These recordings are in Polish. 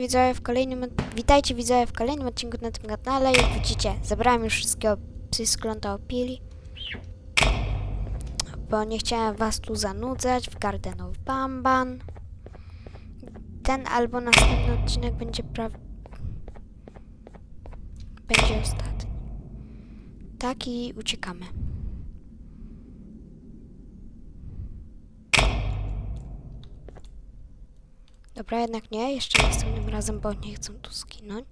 Widzowie w kolejnym, witajcie widzowie w kolejnym odcinku na tym kanale. Jak widzicie, zabrałem już wszystkiego psy z opili. Bo nie chciałem was tu zanudzać w Garden of Bamban. Ten albo następny odcinek będzie pra... Będzie ostatni. Tak i uciekamy. Dobra, jednak nie. Jeszcze następnym razem, bo nie chcą tu skinąć.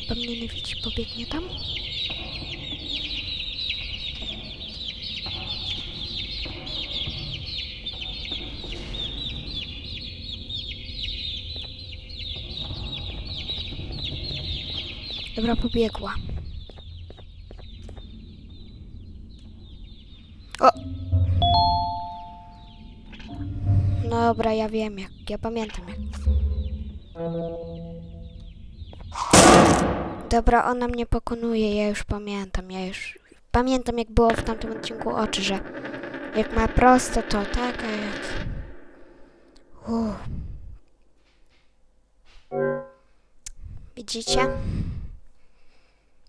Chyba mnie nie widzi, pobiegnie tam. Dobra, pobiegła. O! Dobra, ja wiem jak, ja pamiętam jak. Dobra, ona mnie pokonuje, ja już pamiętam, ja już pamiętam jak było w tamtym odcinku oczy, że jak ma prosto to tak, a jak... Uff. Widzicie?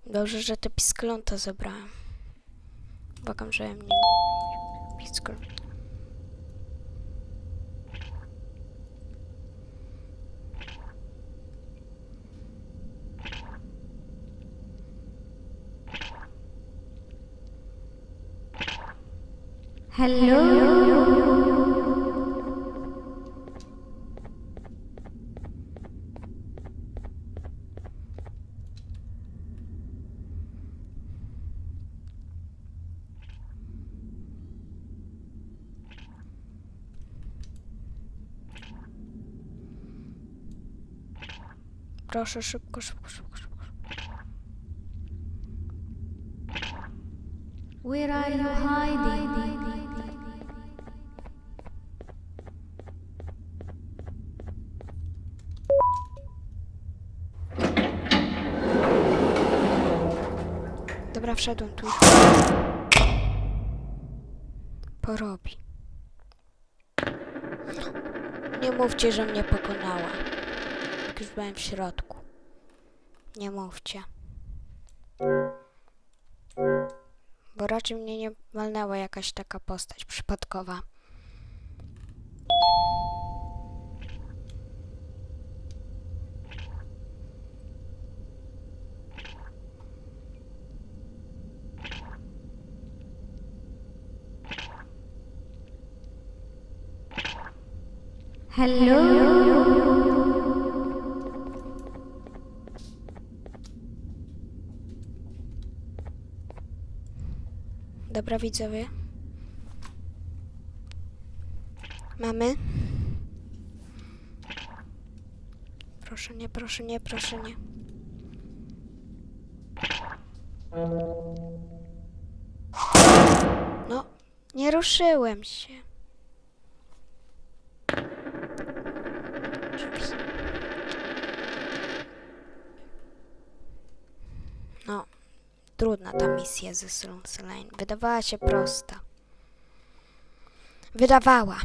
Dobrze, że te piskląta zebrałem. Błagam, że mnie... Piskl... Proszę, szybko, szybko, szybko, szybko. Where are you hiding? Dobra, wszedłem tu. Porobi. Nie mówcie, że mnie pokonała. Jak już byłem w środku. Nie mówcie. Bo raczej mnie nie walnęła jakaś taka postać przypadkowa. Dobra, widzowie. Mamy. Proszę nie, proszę nie, proszę nie. No, nie ruszyłem się. Trudna ta misja ze Slunce Lane. Wydawała się prosta. Wydawała.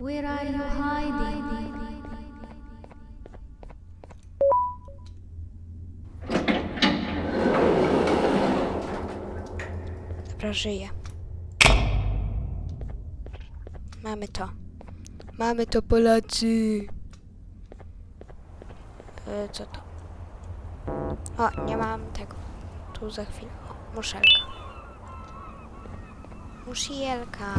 Where are you hiding? Dobra, żyje. Mamy to. Mamy to, Polacy. Y, co to? O, nie mam tego. Tu za chwilę. O, muszelka. Musielka.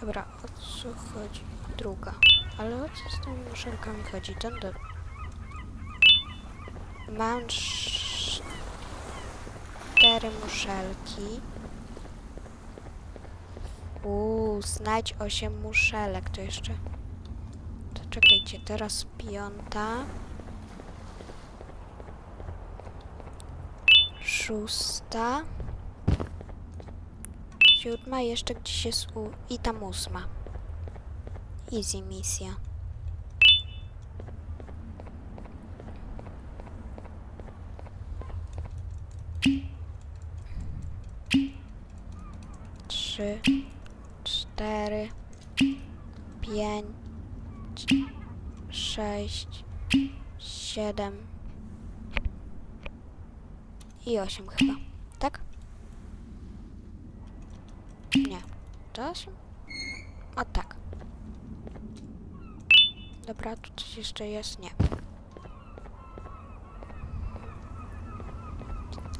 Dobra, o co chodzi? Druga. Ale o co z tymi muszelkami chodzi? Ten do... Mam cz- cztery muszelki. Uuu, znajdź osiem muszelek. To jeszcze... To czekajcie, teraz piąta. Szósta. Siódma, jeszcze gdzieś jest u... I tam ósma. Easy misja. Trzy, cztery, pięć, sześć, siedem i osiem chyba, tak? Nie, O tak. Dobra, tu coś jeszcze jest? Nie.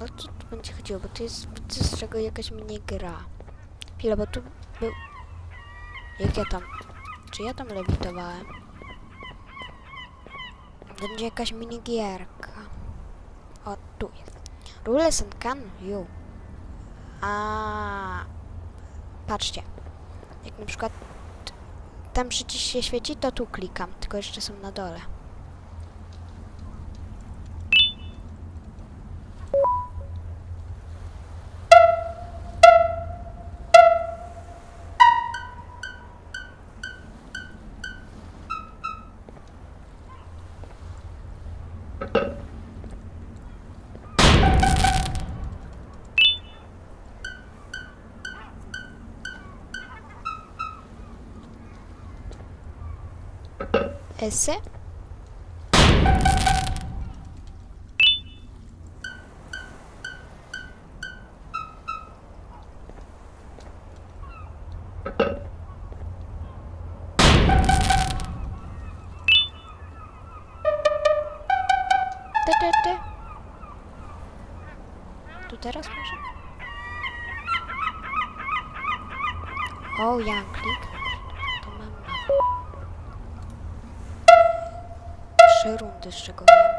O co tu będzie chodziło? Bo to jest z czego jakaś minigra. Chwila, bo tu był... Jak ja tam... Czy ja tam lewitowałem? Będzie jakaś minigierka. O, tu jest. Rules and can you. A Patrzcie. Jak na przykład tam przycisk się świeci, to tu klikam. Tylko jeszcze są na dole. Ty. Tu teraz może? O, ja kliknąć. Trzy rundy, z czego wiem.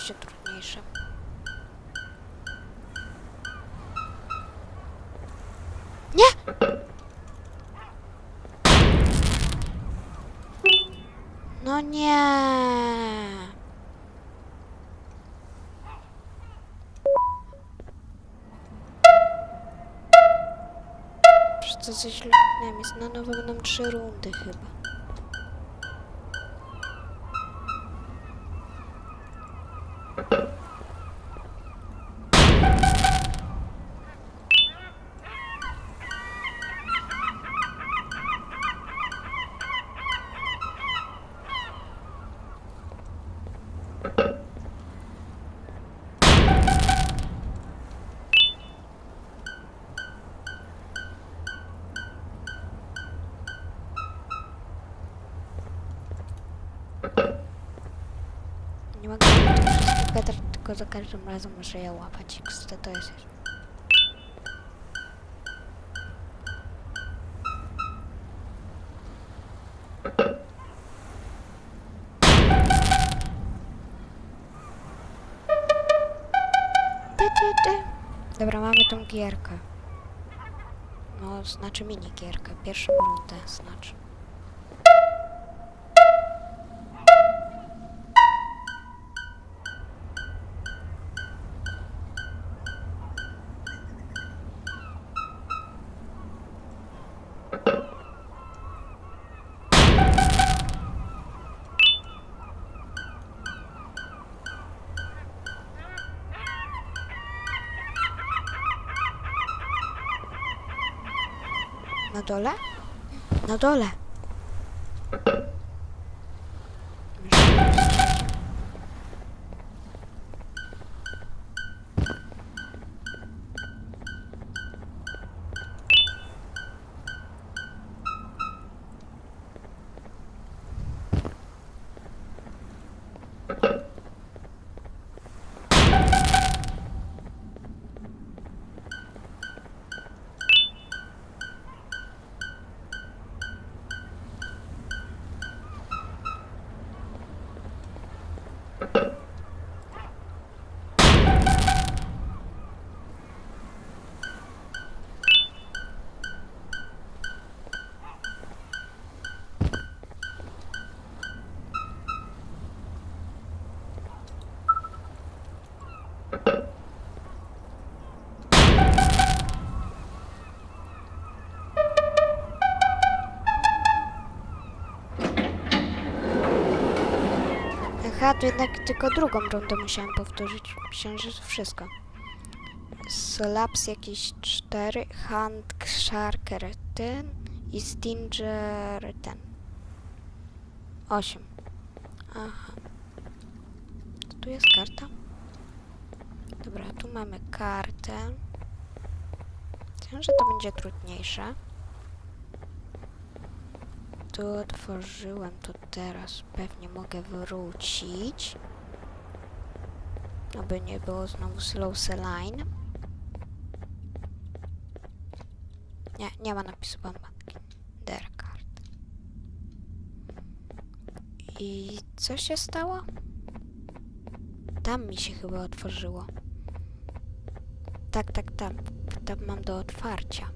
Się trudniejsze. Nie! No nie! Przecież coś źle nie jest na nowo będą trzy rundy chyba. Tylko za każdym razem muszę je łapać. XT to jest. Dobra, mamy tą gierkę. No, znaczy mini gierkę. Pierwszą rundę znaczy. Na dole? Na dole. Aha, to jednak tylko drugą rundę musiałem powtórzyć. Myślałem, że to wszystko. Slaps jakieś cztery, Hand Sharker ten i Stinger ten. Osiem. Aha. To tu jest karta? Dobra, tu mamy kartę. Myślałem, że to będzie trudniejsze. Tu otworzyłem, to teraz pewnie mogę wrócić. Aby nie było znowu slow saline. Nie, nie ma napisu bambanki. Der card. I co się stało? Tam mi się chyba otworzyło. Tak, tak, tam. Tam mam do otwarcia.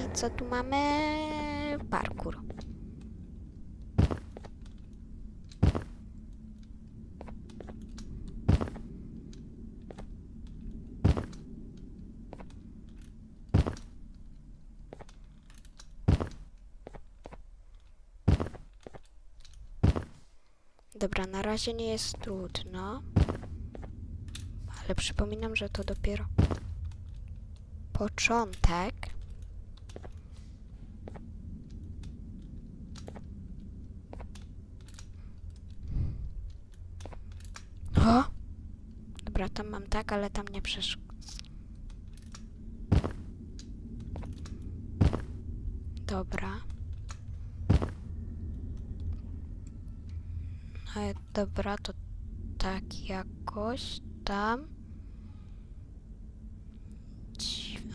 I co tu mamy? Parkour. Dobra, na razie nie jest trudno. Ale przypominam, że to dopiero początek. O! Dobra, tam mam tak, ale tam nie przeszło. Dobra. E, dobra, to tak jakoś tam.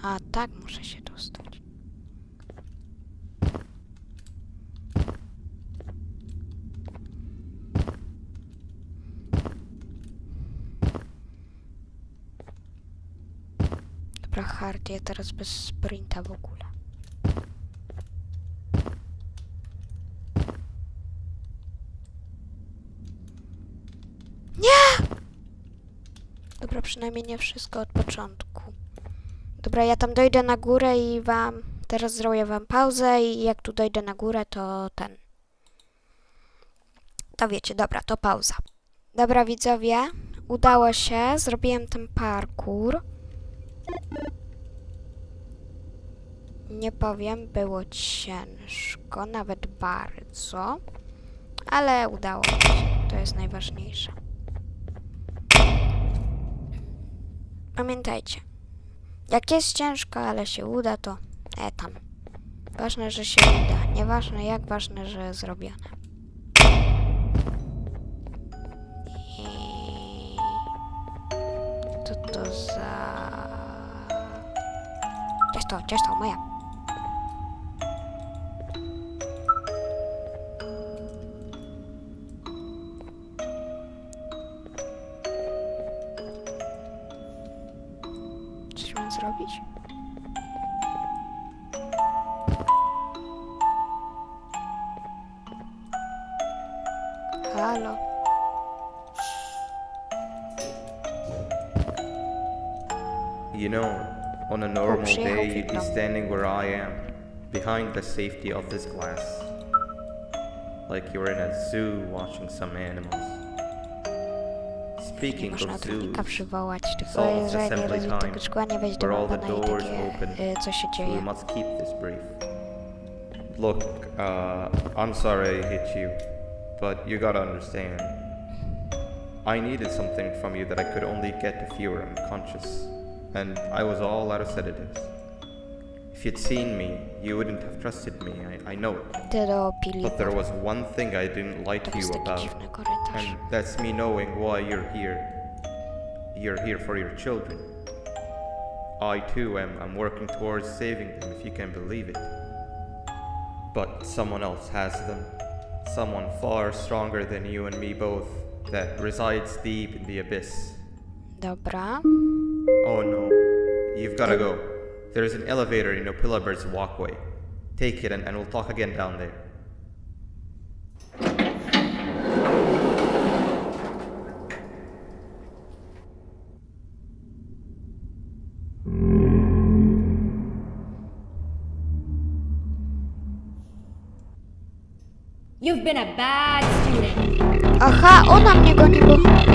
A, tak muszę się Dobra, hard, ja teraz bez sprinta w ogóle. Nie! Dobra, przynajmniej nie wszystko od początku. Dobra, ja tam dojdę na górę i wam... Teraz zrobię wam pauzę i jak tu dojdę na górę, to ten... To wiecie, dobra, to pauza. Dobra, widzowie, udało się, zrobiłem ten parkour. Nie powiem, było ciężko, nawet bardzo, ale udało się, to jest najważniejsze. Pamiętajcie, jak jest ciężko, ale się uda, to e tam. Ważne, że się uda. Nieważne jak, ważne, że zrobione. I... Co to za... Ya está, ya está, vaya. On a normal day, you'd be standing where I am, behind the safety of this glass. Like you're in a zoo watching some animals. Nie Speaking można of zoos, przywołać, tylko Saul's jeżeli assembly robić time, tego szkła, wejść do where all the i doors takie, open. y, co się we dzieje. must keep this brief. Look, uh, I'm sorry I hit you, but you gotta understand. I needed something from you that I could only get if you were unconscious, and I was all out of sedatives. If you'd seen me, you wouldn't have trusted me, I, I know it. Ty do pili. But there was one thing I didn't like To you about, and that's me knowing why you're here. You're here for your children. I too am I'm working towards saving them, if you can believe it. But someone else has them. Someone far stronger than you and me both, that resides deep in the abyss. Dobra. Oh no, you've gotta go. There's an elevator in Opillabird's walkway. Take it and, and we'll talk again down there. You've been a bad student. Aha, ona mnie goni,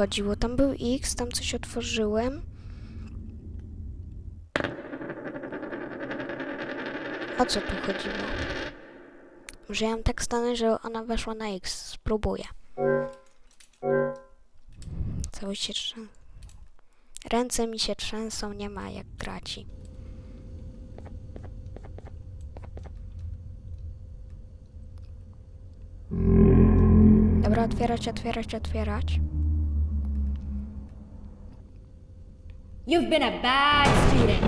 chodziło? Tam był X, tam coś otworzyłem. O co tu chodziło? Że ja mam tak stanę, że ona weszła na X. Spróbuję. Cały się trzę... Ręce mi się trzęsą, nie ma jak traci. Dobra, otwierać, otwierać, otwierać. You've been a bad student.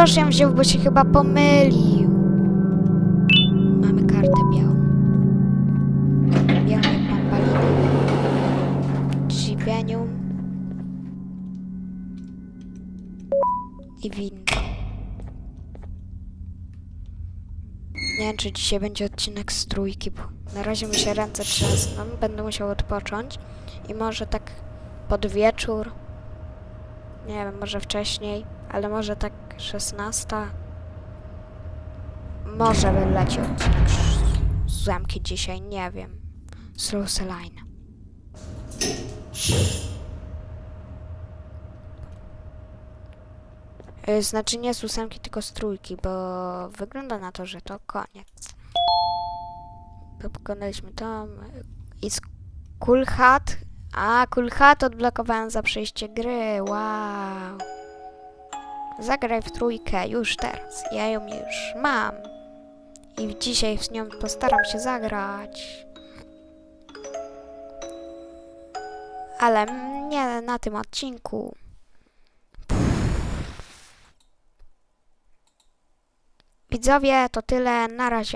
Ją wziął, bo się chyba pomylił. Mamy kartę białą. Białą jak bambalina. Dziwienium. I winno. Nie wiem, czy dzisiaj będzie odcinek z trójki, bo na razie mi się ręce trzęsną, będę musiał odpocząć i może tak pod wieczór, nie wiem, może wcześniej, ale może tak 16. Może wyleci odcinek z- zamki dzisiaj, nie wiem. Z Rosaline. Y, Znaczy nie z ósemki, tylko z trójki, bo wygląda na to, że to koniec. Pokonaliśmy to. y, I z Cool Hat. A, Cool Hat odblokowałem za przejście gry. Wow. Zagraj w trójkę już teraz. Ja ją już mam. I dzisiaj z nią postaram się zagrać. Ale nie na tym odcinku. Widzowie, to tyle. Na razie.